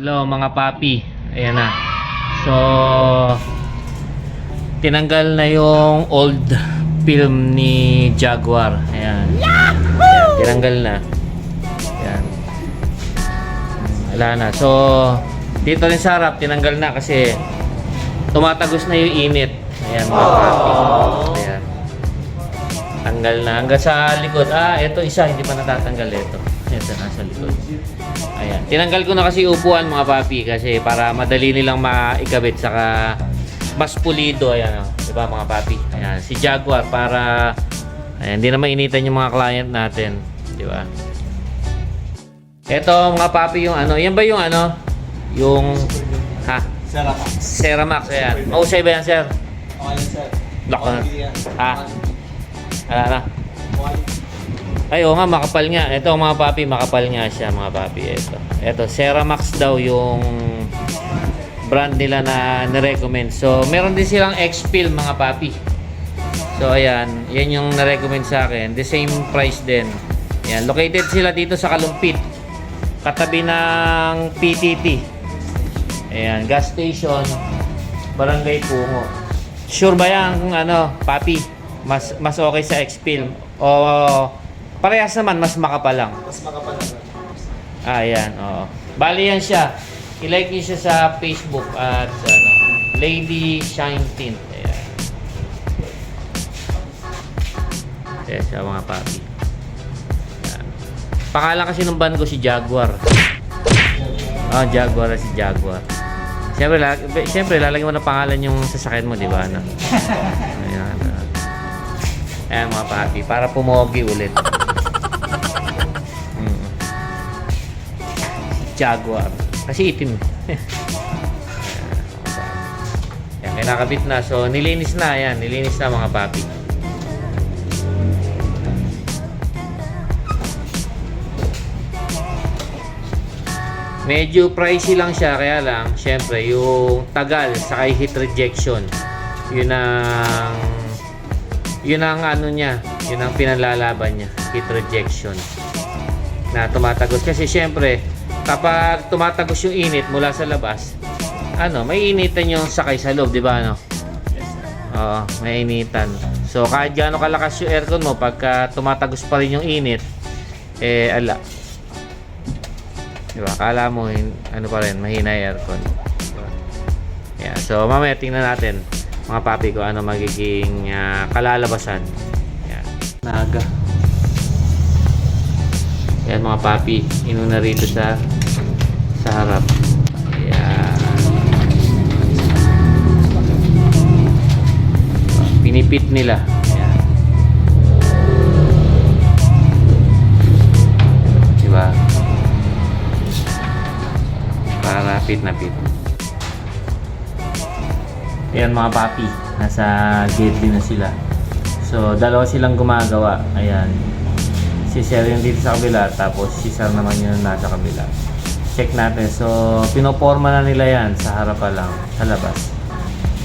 Hello mga papi. Ayan na. So, tinanggal na yung old film ni Jaguar. Ayan. Ayan, tinanggal na. Ayan. Wala na. So, dito rin sa harap, tinanggal na kasi tumatagos na yung init. Ayan mga papi. Ayan. Tanggal na. Hanggang sa likod. Ah, ito isa. Hindi pa natatanggal ito. Ito nasa likod. Ayan. Tinanggal ko na kasi upuan mga papi kasi para madali nilang maikabit saka mas pulido ayan oh. 'Di ba mga papi? Ayan, si Jaguar para ayan, hindi na mainitan yung mga client natin, 'di ba? Ito mga papi yung ano, yan ba yung ano? Yung ha? Sarap. Ceramax ayan. Mausay ba yan, sir? Okay, sir. Na. Yan. Ha? Wala na. Ay, oo nga, makapal nga. Ito mga papi, makapal nga siya mga papi. Ito. Ito, Ceramax daw yung brand nila na nirecommend. So, meron din silang X-Film mga papi. So, ayan. Yan yung narecommend sa akin. The same price din. Ayan. Located sila dito sa Kalumpit. Katabi ng PTT. Ayan. Gas station. Barangay Pungo. Sure ba yan ano, papi? Mas mas okay sa X-Film? O parehas naman, mas makapal lang. Mas makapal na. Ah, yan, oo. Bali yan siya. I-like niyo siya sa Facebook at ano, Lady Shine Tint. Ayan. Ayan siya mga papi. Ayan. Pangalan kasi ng band ko si Jaguar. Ah, Jaguar si Jaguar. Siyempre, lag siyempre lalagyan mo ng pangalan yung sasakyan mo, di ba? Ano? Ayan. ah. Ayan mga papi, para pumogi ulit. Mm. Jaguar. Kasi itim. yan, kinakabit na. So, nilinis na. Yan, nilinis na mga papi. Medyo pricey lang siya. Kaya lang, syempre, yung tagal sa heat rejection. Yun ang yun ang ano niya. Yun ang pinalalaban niya. Heat rejection na tumatagos kasi syempre kapag tumatagos yung init mula sa labas ano may initan yung sakay sa loob di ba ano oo may initan so kahit gaano kalakas yung aircon mo pagka tumatagos pa rin yung init eh ala di ba kala mo ano pa rin mahina yung aircon Diba? yeah, so mamaya tingnan natin mga papi ko ano magiging ah, kalalabasan yeah. naga yan mga papi, inuna rito sa sa harap. Ayan. Pinipit nila. Ayan. Diba? Para fit na fit. Ayan mga papi, nasa gate din na sila. So, dalawa silang gumagawa. Ayan, si Sir yung dito sa kabila tapos si Sir naman yung nasa kabila. Check natin. So pinoporma na nila yan sa harap pa lang sa labas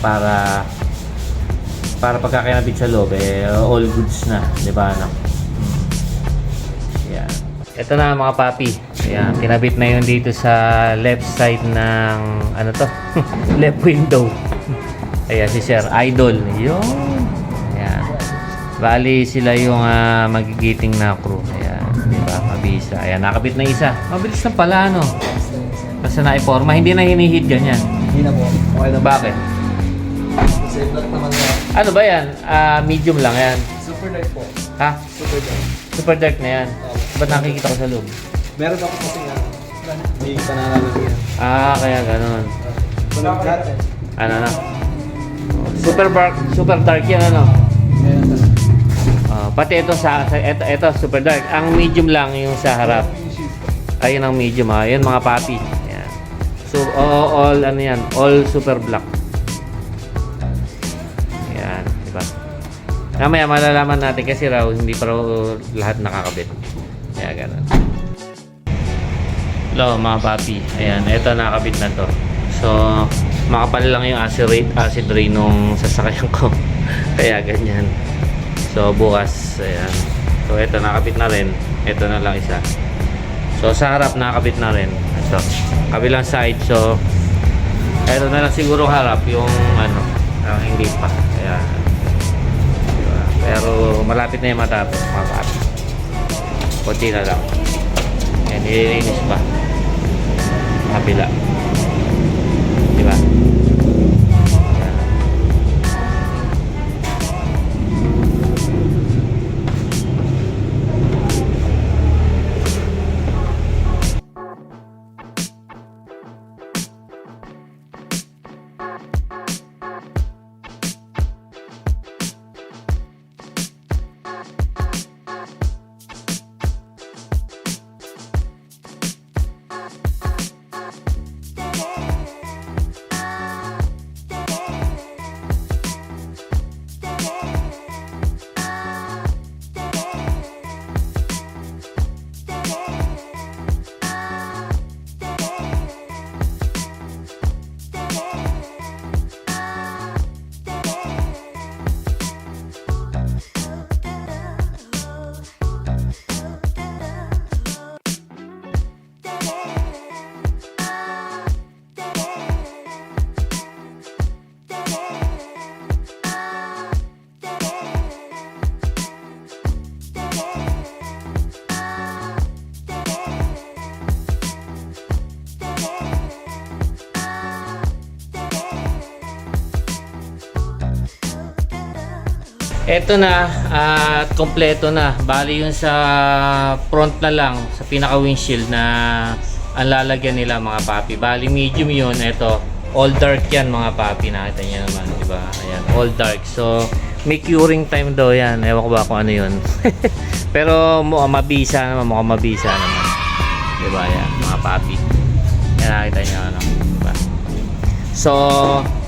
para para pagkakinabit sa loob eh all goods na di ba ano yan ito na mga papi. Ayan, kinabit na yun dito sa left side ng ano to? Left window ayan si Sir Idol yun ayan Bali sila yung ah, magigiting na crew. Ayan, di ba? Mabisa. Ayan, nakabit na isa. Mabilis lang pala, ano? Basta na-forma. Hindi na hinihid ganyan. Hindi na po. Okay na ba? Bakit? Kasi black naman na. Ano ba yan? Ah, medium lang yan. Super dark po. Ha? Super dark. Super dark na yan. Ba't nakikita ko sa loob? Meron ako kasi nga. May pananalagyan. Ah, kaya ganun. Walang flat. Ano na? Super dark, super dark yan, ano? Ah, pati ito sa, sa ito, ito, super dark. Ang medium lang yung sa harap. Ayun ang medium ha. Ayun mga papi. Ayan. So, all, all, ano yan, all super black. Ayan, di ba? Mamaya malalaman natin kasi raw, hindi pa raw lahat nakakabit. Kaya ganun. Hello mga papi. Ayan, ito nakakabit na to. So, makapal lang yung acid rain, acid rain nung sasakyan ko. Kaya ganyan. So, bukas, ayan. So, ito nakabit na rin. Ito na lang isa. So, sa harap nakabit na rin. So, kabilang side. So, eto na lang siguro harap yung ano, ang hindi pa. Kaya, diba? Pero malapit na yung matapos mga papi. Kunti na lang. Yan, nililinis pa. Kabila. Eto na at kompleto na. Bali yun sa front na lang, sa pinaka windshield na ang lalagyan nila mga papi. Bali medium yun. Eto, all dark yan mga papi. Nakita niyo naman, di ba? Ayan, all dark. So, may curing time daw yan. Ewan ko ba kung ano yun. Pero mukhang mabisa naman, mukhang mabisa naman. Di ba? Ayan, mga papi. Yan nakita niyo ano, di ba? So,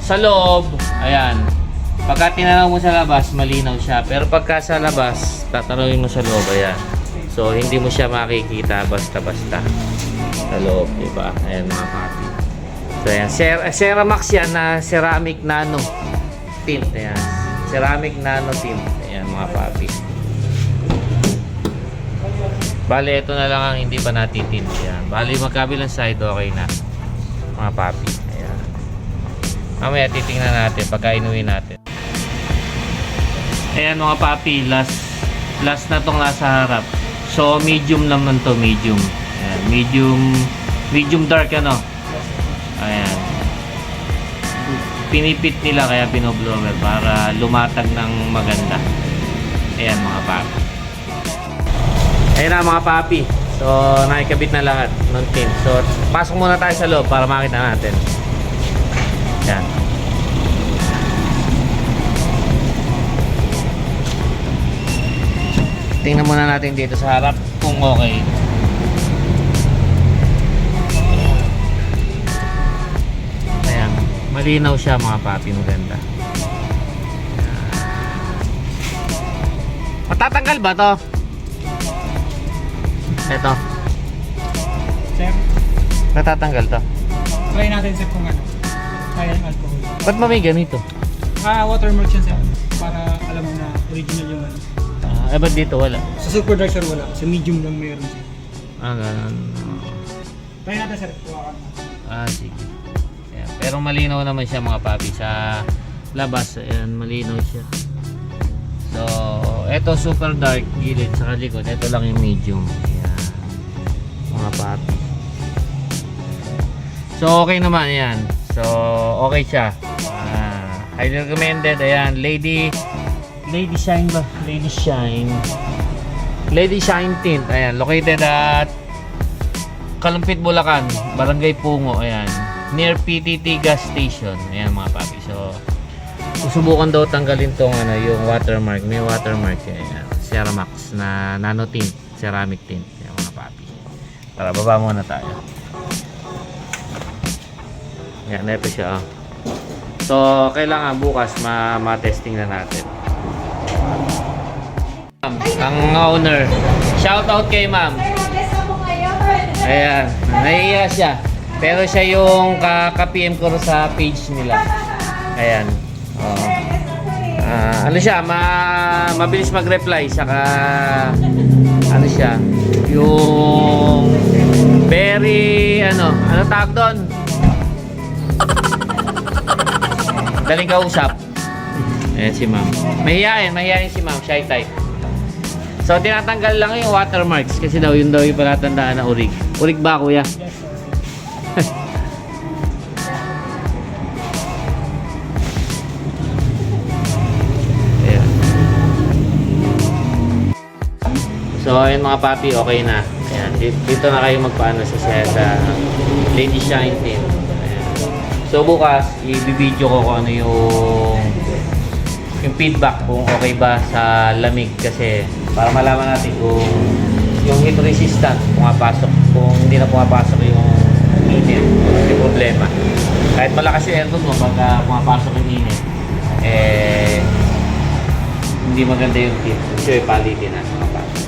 sa loob, ayan. Pagka tinanaw mo sa labas, malinaw siya. Pero pagka sa labas, tatanawin mo sa loob, ayan. So, hindi mo siya makikita basta-basta sa loob, di ba? Ayan mga papi. So, ayan. Cer Ceramax yan na ceramic nano tint. Ayan. Ceramic nano tint. Ayan mga papi. Bali, ito na lang ang hindi pa natitint. Ayan. Bali, magkabilang side, okay na. Mga papi. Ayan. Mamaya titingnan natin pagka inuwi natin. Ayan mga papi, last last na tong nasa harap. So medium naman to, medium. Ayan, medium medium dark ano. Ayan. Pinipit nila kaya binoblower para lumatag ng maganda. Ayan mga papi. Ayan na mga papi. So nakikabit na lahat ng tin. So pasok muna tayo sa loob para makita natin. Ayan. Tingnan muna natin dito sa harap kung okay. Ayan. Malinaw siya mga papi. Maganda. Matatanggal ba to? Ito. Sir, Natatanggal to. try natin sir kung ano. Kaya ang alcohol. Ba't ba may ganito? Ah, watermark siya sir. Para alam mo na original eh ba't dito wala? Sa super dark sir wala. Sa medium lang meron sir. Ah, ganun. Try natin sir. Ah, sige. Ayan. Pero malinaw naman siya mga papi. Sa labas, ayan, malinaw siya. So, eto super dark gilid sa likod. Ito lang yung medium. Ayan. Mga papi. So, okay naman yan. So, okay siya. Ah, highly recommended. Ayan, Lady Lady Shine ba? Lady Shine. Lady Shine Tint. Ayan, located at Kalumpit, Bulacan, Barangay Pungo, ayan. Near PTT gas station. Ayan mga papi. So, susubukan daw tanggalin tong ano, yung watermark. May watermark yan. Ayan. Ceramax na nano tint, ceramic tint. Ayan mga papi. Tara, baba muna tayo. Ayan, ito siya. oh. So, kailangan bukas ma- ma-testing na natin. Ma'am, Ang owner. Shout out kay ma'am. Ayan, nahiya siya. Pero siya yung ka-PM ko sa page nila. Ayan. Oo. Ah, ano siya, ma mabilis mag-reply saka ano siya, yung very ano, ano tawag doon? Daling kausap. Ayan si ma'am. Mahihayin, mahihayin si ma'am, shy type. So, tinatanggal lang yung watermarks kasi daw yun daw yung palatandaan na urig. Urig ba, kuya? Ayan. So, ayun mga papi, okay na. Ayan, di- dito na kayo magpaano sa sa, sa Lady Shine Team. Ayan. So, bukas, i-video ko kung ano yung yung feedback kung okay ba sa lamig kasi para malaman natin kung yung heat resistant pumapasok kung hindi na pumapasok yung init yung problema. Kahit malakas yung aircon mo pag ah, pumapasok yung init eh hindi maganda yung heat. So ipalitin na pumapasok